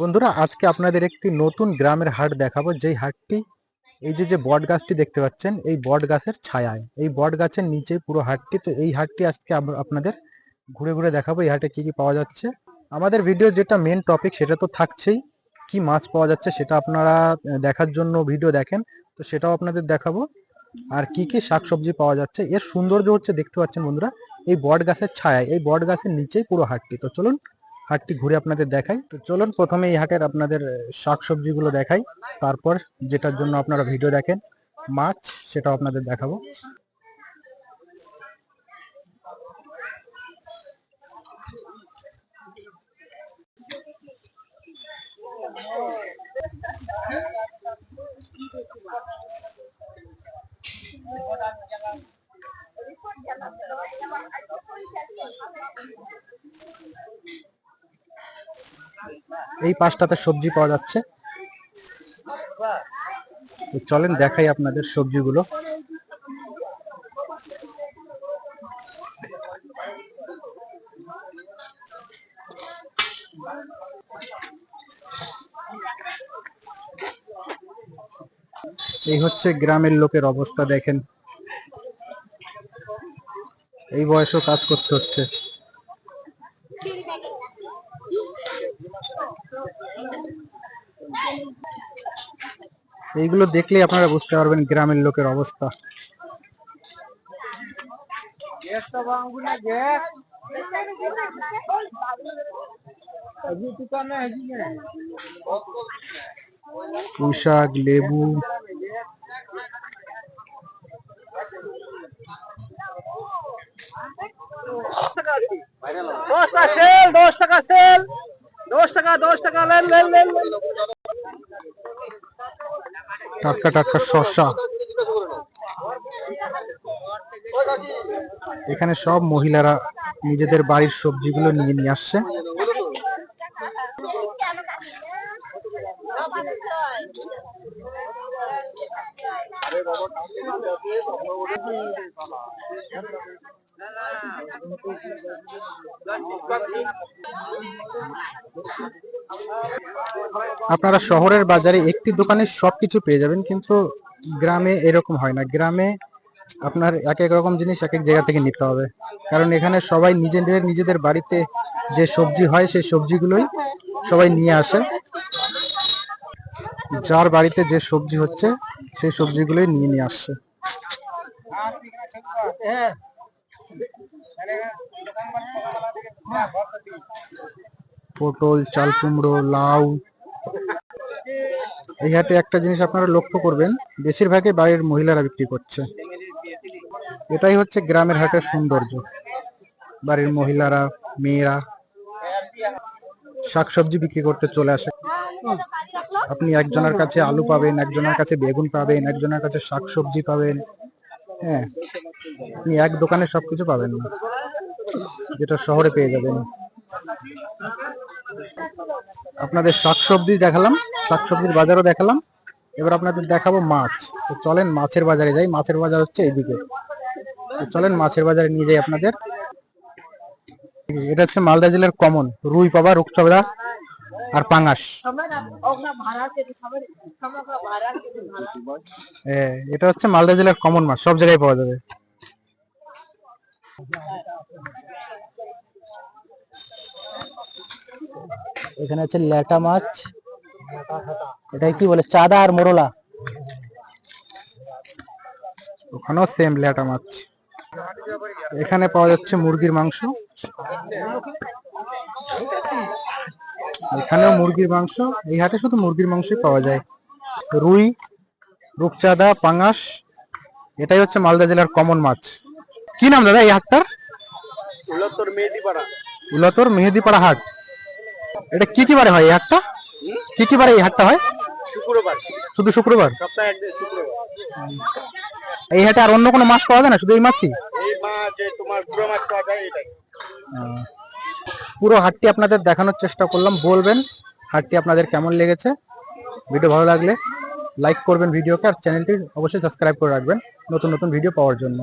বন্ধুরা, আজকে আপনাদের একটি নতুন গ্রামের হাট দেখাবো। যেই হাটটি, এই যে যে বট গাছটি দেখতে পাচ্ছেন, এই বট গাছের ছায়ায়। এই বট গাছের নিচেই পুরো হাটটি। তো এই হাটটি আজকে আপনাদের ঘুরে ঘুরে দেখাবো, এই হাটে কি কি পাওয়া যাচ্ছে। আমাদের ভিডিও যেটা মেন টপিক সেটা তো থাকছেই। কি মাছ পাওয়া যাচ্ছে, সেটা আপনারা দেখার জন্য ভিডিও দেখেন, তো সেটাও আপনাদের দেখাবো। আর কি কি শাকসবজি পাওয়া যাচ্ছে, এর সৌন্দর্য হচ্ছে, দেখতে পাচ্ছেন বন্ধুরা, এই বট গাছের ছায়ায়, এই বট গাছের নিচেই পুরো হাটটি। তো চলুন হাটটি ঘুরে আপনাদের দেখাই। তো চলুন, প্রথমে এই হাটের আপনাদের শাক সবজিগুলো দেখাই। তারপর যেটার জন্য আপনারা ভিডিও দেখেন, মাছ সেটাও আপনাদের দেখাবো। এই পাশটাতে সবজি পাওয়া যাচ্ছে। চলেন দেখাই আপনাদের সবজিগুলো। এই হচ্ছে গ্রামের লোকের অবস্থা, দেখেন। এই বয়সেও কাজ করতে হচ্ছে। এইগুলো দেখলেই আপনারা বুঝতে পারবেন গ্রামের লোকের অবস্থা পুঁই শাক লেবু দশ টাকা সেল দশ টাকা সেল দশ টাকা দশ টাকা লেন লেন লেন লেন। টাটকা টাটকা শসা। এখানে সব মহিলারা নিজেদের বাড়ির সবজিগুলো নিয়ে নিয়ে আসছে। আপনারা শহরের বাজারে একটি দোকানে সবকিছু পেয়ে যাবেন, কিন্তু গ্রামে এরকম হয় না। গ্রামে আপনার এক এক রকম জিনিস এক এক জায়গা থেকে নিতে হবে। কারণ এখানে সবাই নিজেদের নিজেদের বাড়িতে যে সবজি হয়, সেই সবজিগুলোই সবাই নিয়ে আসে। যার বাড়িতে যে সবজি হচ্ছে, সেই সবজিগুলোই নিয়ে নিয়ে আসছে পটল, চাল কুমড়ো, লাউ। এই হাটে একটা জিনিস আপনারা লক্ষ্য করবেন, বেশিরভাগই বাড়ির মহিলারা বিক্রি করছে। এটাই হচ্ছে গ্রামের হাটের সৌন্দর্য। বাড়ির মহিলারা, মেয়েরা শাকসবজি বিক্রি করতে চলে আসে। আপনি একজনের কাছে আলু পাবেন, একজনের কাছে বেগুন পাবেন, একজনের কাছে শাকসবজি পাবেন। হ্যাঁ আপনি এক দোকানে সবকিছু পাবেন না, যেটা শহরে পেয়ে যাবেন। আপনাদের শাকসবজি দেখালাম শাকসবজির বাজারও দেখালাম। এবার আপনাদের দেখাবো মাছ। তো চলেন মাছের বাজারে যাই। মাছের বাজার হচ্ছে এইদিকে। তো চলেন মাছের বাজারে নিয়ে যাই আপনাদের। এটা হচ্ছে মালদা জেলার কমন। রুই পাবা রূপচাঁদা আর পাঙাশ। এটা হচ্ছে মালদা জেলার কমন মাছ। সব জায়গায় পাওয়া যাবে। এখানে হচ্ছে ল্যাটা মাছ এটাই কি বলে চাদা আর মোরলা। ওখানেও সেম ল্যাটা মাছ। এখানে পাওয়া যাচ্ছে মুরগির মাংস। এখানেও মুরগির মাংস। এই হাটে শুধু মুরগির মাংসই পাওয়া যায়। রুই রূপচাঁদা পাঙাশ এটাই হচ্ছে মালদা জেলার কমন মাছ। কি নাম দাদা এই হাটটার? উলত্তর মেহেদিপাড়া। উলাতর মেহেদিপাড়া হাট। এটা কি কি বারে হয় এই হাটটা? কি কি বারে এই হাটটা হয়? শুক্রবার। শুধু শুক্রবার? সপ্তাহে একদিন শুক্রবার। এই হাটে আর অন্য কোনো মাছ পাওয়া যায় না? শুধু এই মাছই? এই মাছ তোমার গুঁড়ো মাছ পাওয়া যায় এটাই। পুরো হাটটি আপনাদের দেখানোর চেষ্টা করলাম। বলবেন হাটটি আপনাদের কেমন লেগেছে? ভিডিও ভালো লাগলে লাইক করবেন ভিডিওকে আর চ্যানেলটি অবশ্যই সাবস্ক্রাইব করে রাখবেন নতুন নতুন ভিডিও পাওয়ার জন্য।